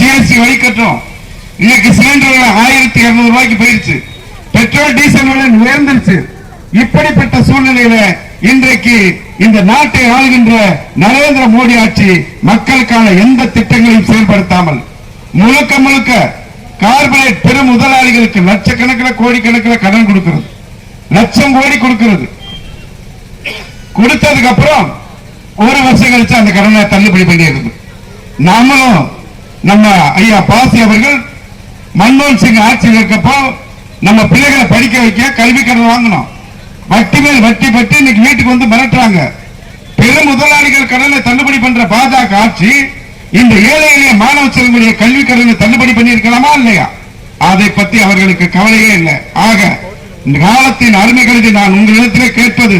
GST வரி கட்டுறோம். இன்னைக்கு சிலிண்டர் ஆயிரத்தி இருநூறு ரூபாய்க்கு போயிருச்சு. பெட்ரோல் டீசல் விலை உயர்ந்துருச்சு. இப்படிப்பட்ட சூழ்நிலையில இன்றைக்கு இந்த நாட்டை ஆளுகின்ற நரேந்திர மோடி ஆட்சி மக்களுக்கான எந்த திட்டங்களையும் செயல்படுத்தாமல் முழுக்க முழுக்க கார்பரேட் பெரும் முதலாளிகளுக்கு லட்சக்கணக்கில் கோடிக்கணக்கில் கடன் கொடுக்கிறது. லட்சம் கோடி கொடுக்கிறது. கொடுத்ததுக்கு அப்புறம் ஒரு வருஷம் கழிச்சு அந்த கடனை தள்ளுபடி பண்ணிடுது நாமளும் நம்ம ஐயா பாசி அவர்கள் மன்மோகன் சிங் ஆட்சியில் இருக்கப்போ நம்ம பிள்ளைகளை படிக்க வைக்க கல்வி கடன் வாங்கணும் வட்டி மேல் வட்டி பட்டு இன்னைக்கு வீட்டுக்கு வந்து மிரட்டுறாங்க. பெரும் முதலாளிகள் கடனை தள்ளுபடி பண்ற பாஜக ஆட்சி இந்த ஏழை எளிய மாணவ செல்வனுடைய கல்வி கடனை தள்ளுபடி பண்ணியிருக்கலாமா இல்லையா? அதை பத்தி அவர்களுக்கு கவலையே இல்லை. ஆக இந்த காலத்தின் அருமை கருதி நான் உங்களிடத்திலே கேட்பது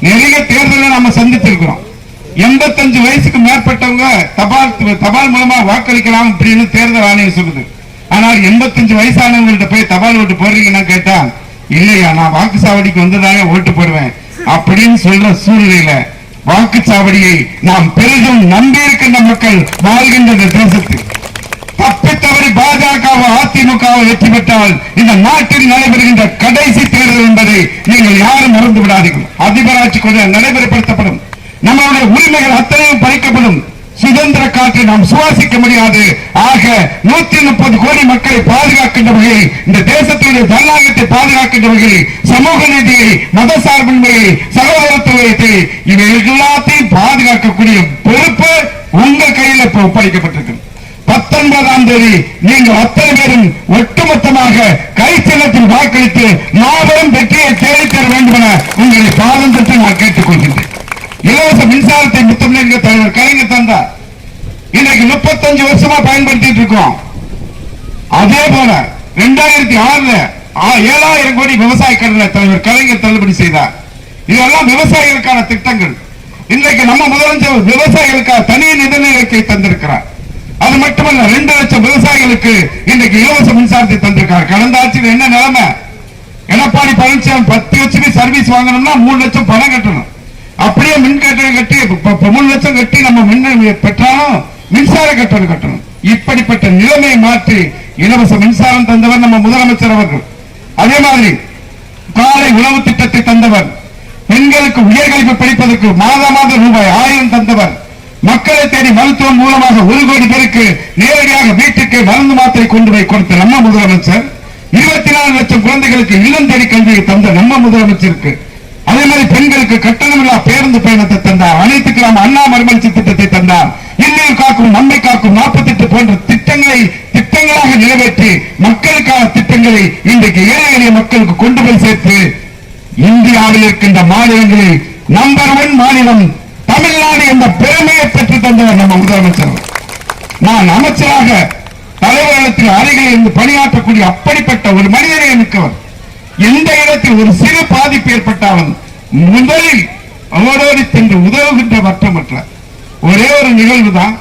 நிறைய தேர்தலை நாம சந்தித்திருக்கிறோம். எண்பத்தஞ்சு வயசுக்கு மேற்பட்டவங்க தபால் தபால் மூலமா வாக்களிக்கலாம் அப்படின்னு தேர்தல் ஆணையம் சொல்லுது. ஆனால் எண்பத்தஞ்சு வயசானவங்கள்ட்ட போய் தபால் ஓட்டு போடுறீங்கன்னா கேட்டா இல்லையா நான் வாக்குச்சாவடிக்கு வந்ததாக ஓட்டு போடுவேன் அப்படின்னு சொல்ற சூழ்நிலையில வாக்குச்சாவடியை நாம் பெரிதும் நம்பி இருக்கின்ற மக்கள் வாழ்கின்ற இந்த தேசத்தில். தப்பி தவறி பாஜகவோ அதிமுகவோ வெற்றி பெற்றால் இந்த நாட்டில் நடைபெறுகின்ற கடைசி தேர்தல் என்பதை நீங்கள் யாரும் மறந்து விடாதீர்கள். அதிபராட்சி கொண்டு நடைமுறைப்படுத்தப்படும். நம்மளுடைய உரிமைகள் அத்தனையும் பறிக்கப்படும். சுதந்திர காற்றை நாம் சுவாசிக்க முடியாது. ஆக நூத்தி முப்பது கோடி மக்களை பாதுகாக்கின்ற வகையில் இந்த தேசத்தினுடைய ஜனநாயகத்தை பாதுகாக்கின்ற வகையில் சமூக நீதியை மதசார்பின்மையை சகோதரத்துவத்தை இவை எல்லாத்தையும் பாதுகாக்கக்கூடிய பொறுப்பு உங்க கையில் இப்ப ஒப்படைக்கப்பட்டிருக்கு. பத்தொன்பதாம் தேதி நீங்கள் அத்தனை பேரும் ஒட்டுமொத்தமாக கைச்சலத்தில் வாக்களித்து மாபெரும் வெற்றியை தேடித்தர வேண்டும் என உங்களை பாதம் தொட்டு நான் கேட்டுக்கொள்கின்றேன் இலவச மின்சாரத்தை முத்தமிழக இன்னைக்கு முப்பத்தஞ்சு வருஷமா பயன்படுத்திட்டு இருக்கோம். அதே போல ரெண்டாயிரத்தி ஆறுல ஏழாயிரம் கோடி விவசாய கடனை தலைவர் கலைஞர் தள்ளுபடி செய்தார். இதெல்லாம் விவசாயிகளுக்கான திட்டங்கள். இன்றைக்கு நம்ம முதலமைச்சர் விவசாயிகளுக்காக தனி நிதிநிலைக்கை தந்திருக்கிறார். அது மட்டுமல்ல ரெண்டு லட்சம் விவசாயிகளுக்கு இன்றைக்கு இலவச மின்சாரத்தை தந்திருக்கார் கடந்த ஆட்சியில் என்ன நிலைமை? எடப்பாடி பழனிசாமி பத்து லட்சமே சர்வீஸ் வாங்கணும்னா மூணு லட்சம் பணம் கட்டணும் அப்படியே மின் கட்டணம் கட்டி இப்ப- மூணு லட்சம் கட்டி நம்ம மின் பெற்றாலும் மின்சார கட்டணம் கட்டணும். இப்படிப்பட்ட நிலைமையை மாற்றி இலவச மின்சாரம் தந்தவர் நம்ம முதலமைச்சர் அவர்கள். அதே மாதிரி காலை உணவு திட்டத்தை தந்தவர். பெண்களுக்கு உயர்கல்வி படிப்பதற்கு மாத மாதம் ரூபாய் ஆயிரம் தந்தவர். மக்களை தேடி மருத்துவம் மூலமாக ஒரு கோடி பேருக்கு நேரடியாக வீட்டுக்கு மருந்து மாத்திரை கொண்டு போய் கொடுத்த நம்ம முதலமைச்சர் இருபத்தி நாலு லட்சம் குழந்தைகளுக்கு இல்லம் தேடி கல்வியை தந்த நம்ம முதலமைச்சருக்கு. அதே மாதிரி பெண்களுக்கு கட்டணமில்லா பேருந்து பயணத்தை தந்தார். அனைத்து கிராம அண்ணா மறுமலர்ச்சி திட்டத்தை தந்தார். இன்னும் காக்கும் நம்மை காக்கும் நாற்பத்தி எட்டு போன்ற திட்டங்களை திட்டங்களாக நிறைவேற்றி மக்களுக்கான திட்டங்களை இன்றைக்கு ஏழை எளிய மக்களுக்கு கொண்டு போய் சேர்த்து இந்தியாவில் இருக்கின்ற மாநிலங்களில் நம்பர் ஒன் மாநிலம் தமிழ்நாடு என்ற பெருமையை பெற்று தந்தவர் நம்ம முதலமைச்சர். நான் அமைச்சராக தலைவர்களத்தில் அருகில் இருந்து பணியாற்றக்கூடிய அப்படிப்பட்ட ஒரு மனிதனை மிக்கவர். எந்த இடத்தில் ஒரு சிறு பாதிப்பு ஏற்பட்டாலும் முதலில் அவரோடு சென்று உதவுகின்ற மட்டமற்ற ஒரே ஒரு நிகழ்வு தான்